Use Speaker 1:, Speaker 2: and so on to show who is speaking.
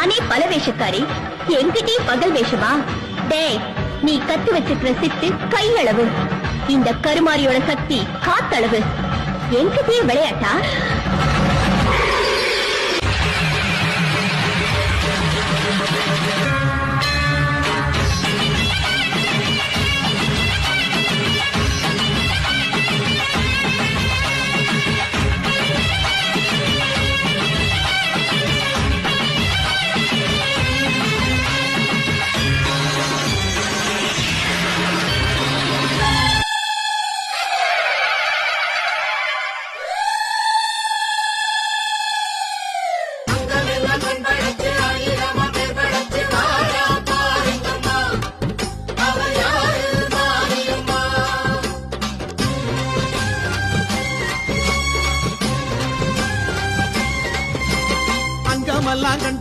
Speaker 1: நானே பல வேஷக்காரி. என்கிட்டயும் பகல் வேஷமா? டேய் நீ கத்து வச்சிருக்கிற சித்து கையளவு. இந்த கருமாரியோட சக்தி காத்தளவு. என்கிட்டயே விளையாட்டா? கமலாங்கன்